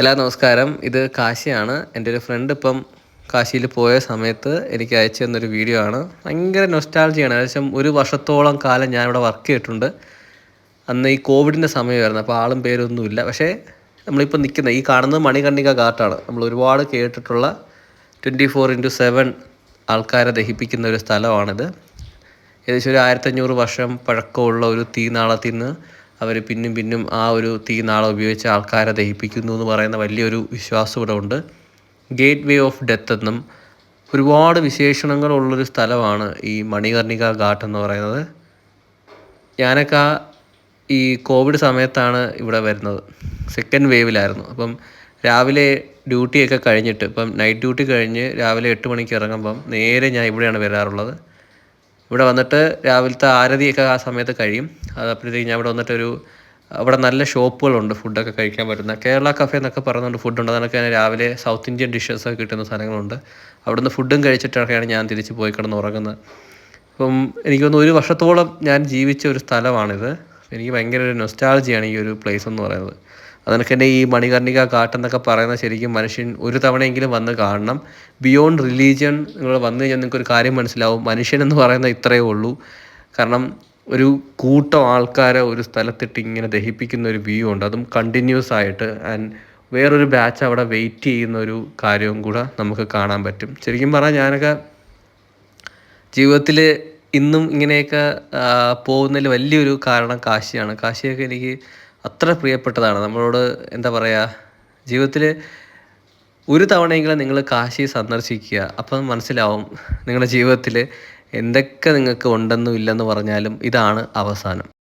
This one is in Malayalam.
എല്ലാ നമസ്കാരം. ഇത് കാശിയാണ്. എന്റെ ഒരു ഫ്രണ്ട് ഇപ്പം കാശിയിൽ പോയ സമയത്ത് എനിക്ക് അയച്ചു തന്നൊരു വീഡിയോ ആണ്. ഭയങ്കര നൊസ്റ്റാൾജിയാണ് ഏകദേശം ഒരു വർഷത്തോളം കാലം ഞാനിവിടെ വർക്ക് ചെയ്തിട്ടുണ്ട്. അന്ന് ഈ കോവിഡിന്റെ സമയമായിരുന്നു. അപ്പോൾ ആളും പേരൊന്നുമില്ല. പക്ഷേ നമ്മളിപ്പോൾ നിൽക്കുന്ന ഈ കാണുന്നത് മണികണ്ണിക ഘാട്ടാണ് നമ്മൾ ഒരുപാട് കേട്ടിട്ടുള്ള ട്വന്റി ഫോർ ഇന്റു സെവൻ ആൾക്കാരെ ദഹിപ്പിക്കുന്ന ഒരു സ്ഥലമാണിത്. ഏകദേശം ഒരു ആയിരത്തഞ്ഞൂറ് വർഷം പഴക്കമുള്ള ഒരു തീനാളത്തിൽ നിന്ന് അവർ പിന്നും പിന്നും ആ ഒരു തീനാളം ഉപയോഗിച്ച് ആൾക്കാരെ ദഹിപ്പിക്കുന്നു എന്ന് പറയുന്ന വലിയൊരു വിശ്വാസം ഇവിടെ ഉണ്ട്. ഗേറ്റ് വേ ഓഫ് ഡെത്ത് എന്നും ഒരുപാട് വിശേഷണങ്ങളുള്ളൊരു സ്ഥലമാണ് ഈ മണികർണിക ഘാട്ട് എന്ന് പറയുന്നത്. ഞാനൊക്കെ ഈ കോവിഡ് സമയത്താണ് ഇവിടെ വരുന്നത്. സെക്കൻഡ് വേവിലായിരുന്നു അപ്പം രാവിലെ ഡ്യൂട്ടിയൊക്കെ കഴിഞ്ഞിട്ട് ഇപ്പം നൈറ്റ് ഡ്യൂട്ടി കഴിഞ്ഞ് രാവിലെ എട്ട് മണിക്ക് ഇറങ്ങുമ്പം നേരെ ഞാൻ ഇവിടെയാണ് വരാറുള്ളത്. ഇവിടെ വന്നിട്ട് രാവിലത്തെ ആരതിയൊക്കെ ആ സമയത്ത് കഴിയും. അത് അപ്പോഴത്തേക്ക് ഞാൻ ഇവിടെ വന്നിട്ടൊരു അവിടെ നല്ല ഷോപ്പുകളുണ്ട് ഫുഡൊക്കെ കഴിക്കാൻ പറ്റുന്ന. കേരള കഫേ എന്നൊക്കെ പറയുന്നുണ്ട് ഫുഡുണ്ട് അതൊക്കെ തന്നെ രാവിലെ സൗത്ത് ഇന്ത്യൻ ഡിഷസ് ഒക്കെ കിട്ടുന്ന സ്ഥലങ്ങളുണ്ട് അവിടുന്ന് ഫുഡും കഴിച്ചിട്ടൊക്കെയാണ് ഞാൻ തിരിച്ച് പോയി കിടന്ന് ഉറങ്ങുന്നത്. അപ്പം എനിക്ക് തോന്നുന്നു ഒരു വർഷത്തോളം ഞാൻ ജീവിച്ച ഒരു സ്ഥലമാണിത്. എനിക്ക് ഭയങ്കര ഒരു നൊസ്റ്റാളജിയാണ് ഈ ഒരു പ്ലേസ് എന്ന് പറയുന്നത്. അതിനൊക്കെ തന്നെ ഈ മണികർണിക കാട്ടെന്നൊക്കെ പറയുന്നത് ശരിക്കും മനുഷ്യൻ ഒരു തവണയെങ്കിലും വന്ന് കാണണം. ബിയോണ്ട് റിലീജിയൻ നിങ്ങൾ വന്നു കഴിഞ്ഞാൽ നിങ്ങൾക്കൊരു കാര്യം മനസ്സിലാവും. മനുഷ്യൻ എന്ന് പറയുന്നത് ഇത്രയേ ഉള്ളൂ. കാരണം ഒരു കൂട്ടം ആൾക്കാരെ ഒരു സ്ഥലത്തിട്ട് ഇങ്ങനെ ദഹിപ്പിക്കുന്ന ഒരു വ്യൂ ഉണ്ട്. അതും കണ്ടിന്യൂസ് ആയിട്ട്. ആൻഡ് വേറൊരു ബാച്ച് അവിടെ വെയിറ്റ് ചെയ്യുന്ന ഒരു കാര്യവും കൂടെ നമുക്ക് കാണാൻ പറ്റും. ശരിക്കും പറഞ്ഞാൽ ഞാനൊക്കെ ജീവിതത്തിൽ ഇന്നും ഇങ്ങനെയൊക്കെ പോകുന്നതിൽ വലിയൊരു കാരണം കാശിയാണ്. കാശിയൊക്കെ എനിക്ക് അത്ര പ്രിയപ്പെട്ടതാണ്. നമ്മളോട് എന്താ പറയുക ജീവിതത്തിൽ ഒരു തവണയെങ്കിലും നിങ്ങൾ കാശി സന്ദർശിക്കുക. അപ്പം മനസ്സിലാവും നിങ്ങളുടെ ജീവിതത്തിൽ എന്തൊക്കെ നിങ്ങൾക്ക് ഉണ്ടെന്നും ഇല്ലെന്ന് പറഞ്ഞാലും ഇതാണ് അവസാനം.